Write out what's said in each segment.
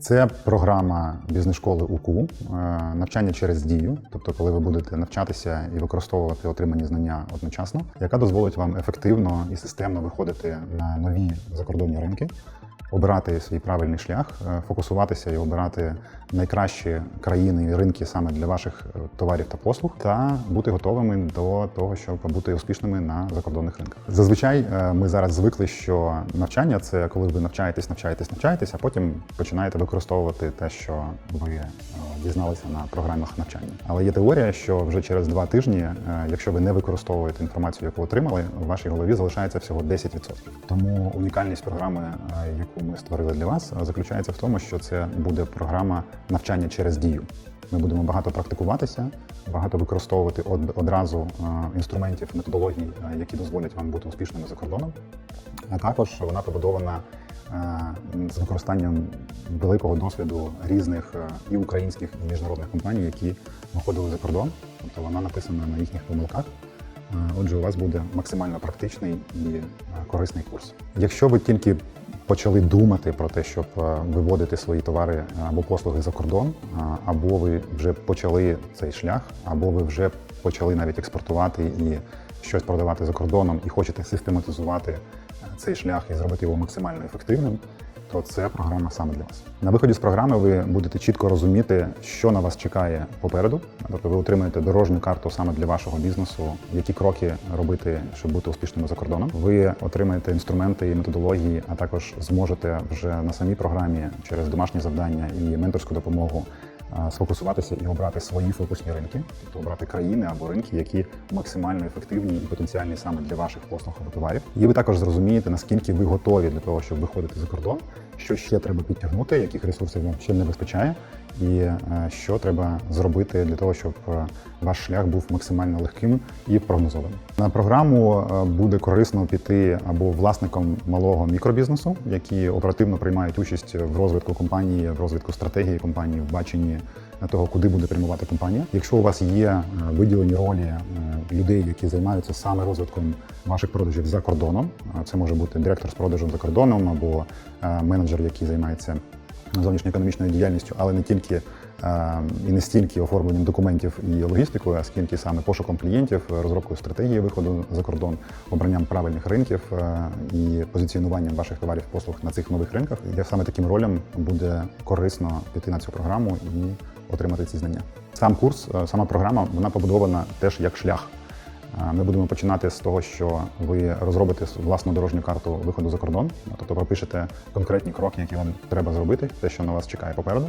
Це програма бізнес-школи УКУ, е, навчання через дію, тобто, коли ви будете навчатися і використовувати отримані знання одночасно, яка дозволить вам ефективно і системно виходити на нові закордонні ринки, обирати свій правильний шлях, е, фокусуватися і обирати найкращі країни і ринки саме для ваших е, товарів та послуг, та бути готовими до того, щоб бути успішними на закордонних ринках. Зазвичай е, ми зараз звикли, що навчання це коли ви навчаєтесь, навчаєтесь, навчаєтесь, а потім починаєте використовувати те, що ви дізналися на програмах навчання. Але є теорія, що вже через два тижні, якщо ви не використовуєте інформацію, яку отримали, в вашій голові залишається всього 10%. Тому унікальність програми, е, яку ми створили для вас, заключається в тому, що це буде програма навчання через дію. Ми будемо багато практикуватися, багато використовувати од- одразу е, інструментів, методологій, е, які дозволять вам бути успішними за кордоном. А також вона побудована е, з використанням великого досвіду різних і українських і міжнародних компаній, які виходили за кордон. Тобто вона написана на їхніх помилках. Отже, у вас буде максимально практичний і корисний курс. Якщо ви тільки почали думати про те, щоб е, виводити свої товари або послуги за кордон, або ви вже почали цей шлях, або ви вже почали навіть експортувати і щось продавати за кордоном, і хочете систематизувати е, цей шлях і зробити його максимально ефективним, то це програма саме для вас. На виході з програми ви будете чітко розуміти, що на вас чекає попереду. Тобто ви отримаєте дорожню карту саме для вашого бізнесу, які кроки робити, щоб бути успішними за кордоном. Ви отримаєте інструменти і методології, а також зможете вже на самій програмі через домашні завдання і менторську допомогу сфокусуватися і обрати свої фокусні ринки, тобто обрати країни або ринки, які максимально ефективні і потенціальні саме для ваших послуг або товарів. І ви також зрозумієте, наскільки ви готові для того, щоб виходити за кордон, що ще треба підтягнути, яких ресурсів вам ще не вистачає, і е, що треба зробити для того, щоб е, ваш шлях був максимально легким і прогнозованим. На програму е, буде корисно піти або власником малого мікробізнесу, які оперативно приймають участь в розвитку компанії, в розвитку стратегії компанії, в баченні того, куди буде прямувати компанія. Якщо у вас є е, виділені ролі е, людей, які займаються саме розвитком ваших продажів за кордоном, це може бути директор з продажу за кордоном або е, менеджер, який займається зовнішньоекономічною діяльністю, але не тільки і не стільки оформленням документів і логістикою, а скільки саме пошуком клієнтів, розробкою стратегії виходу за кордон, обранням правильних ринків е, і позиціонуванням ваших товарів послуг на цих нових ринках. І саме таким ролям буде корисно піти на цю програму і отримати ці знання. Сам курс, е, сама програма, вона побудована теж як шлях. Е, Ми будемо починати з того, що ви розробите власну дорожню карту виходу за кордон, тобто пропишете конкретні кроки, які вам треба зробити, те, що на вас чекає попереду.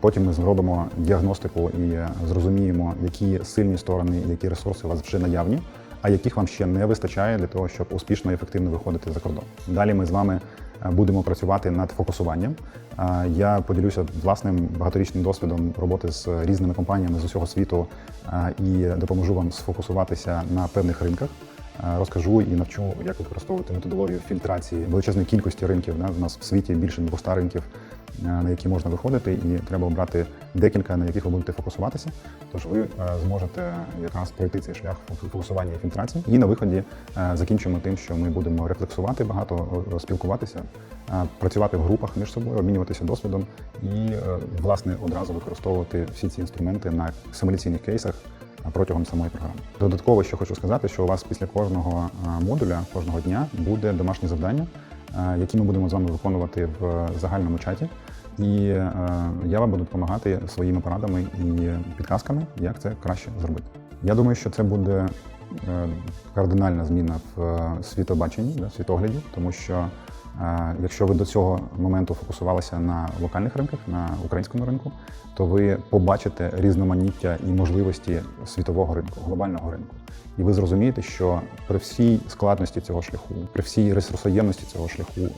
Потім ми зробимо діагностику і е, зрозуміємо, які сильні сторони, які ресурси у вас вже наявні, а яких вам ще не вистачає для того, щоб успішно і ефективно виходити за кордон. Далі ми з вами е, будемо працювати над фокусуванням. Я поділюся власним багаторічним досвідом роботи з різними компаніями з усього світу і допоможу вам сфокусуватися на певних ринках. Розкажу і навчу, як використовувати методологію фільтрації величезної кількості ринків. У нас в світі більше 200 ринків, на які можна виходити, і треба обрати декілька, на яких ви будете фокусуватися. Тож ви е, зможете якраз пройти цей шлях фокусування і фільтрації. І на виході е, закінчимо тим, що ми будемо рефлексувати багато, спілкуватися, е, працювати в групах між собою, обмінюватися досвідом і е, власне одразу використовувати всі ці інструменти на симуляційних кейсах протягом самої програми. Додатково, що хочу сказати, що у вас після кожного е, модуля, кожного дня буде домашні завдання, е, які ми будемо з вами виконувати в загальному чаті. І е, я вам буду допомагати своїми порадами і підказками, як це краще зробити. Я думаю, що це буде е, кардинальна зміна в е, світобаченні, да, світогляді, тому що якщо ви до цього моменту фокусувалися на локальних ринках, на українському ринку, то ви побачите різноманіття і можливості світового ринку, глобального ринку. І ви зрозумієте, що при всій складності цього шляху, при всій ресурсоємності цього шляху е,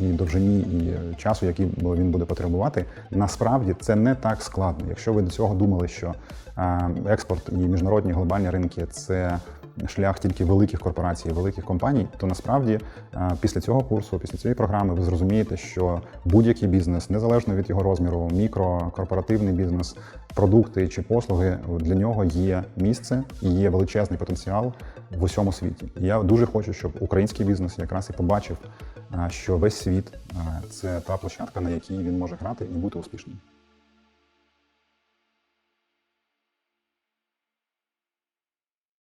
і довжині, і часу, який він буде потребувати, насправді це не так складно. Якщо ви до цього думали, що е, експорт і міжнародні глобальні ринки це шлях тільки великих корпорацій, великих компаній, то насправді е, після цього курсу, після цієї програми, ви зрозумієте, що будь-який бізнес, незалежно від його розміру, мікро, корпоративний бізнес, продукти чи послуги, для нього є місце і є величезний потенціал в усьому світі. Я дуже хочу, щоб український бізнес якраз і побачив, е, що весь світ е, це та площадка, на якій він може грати і бути успішним.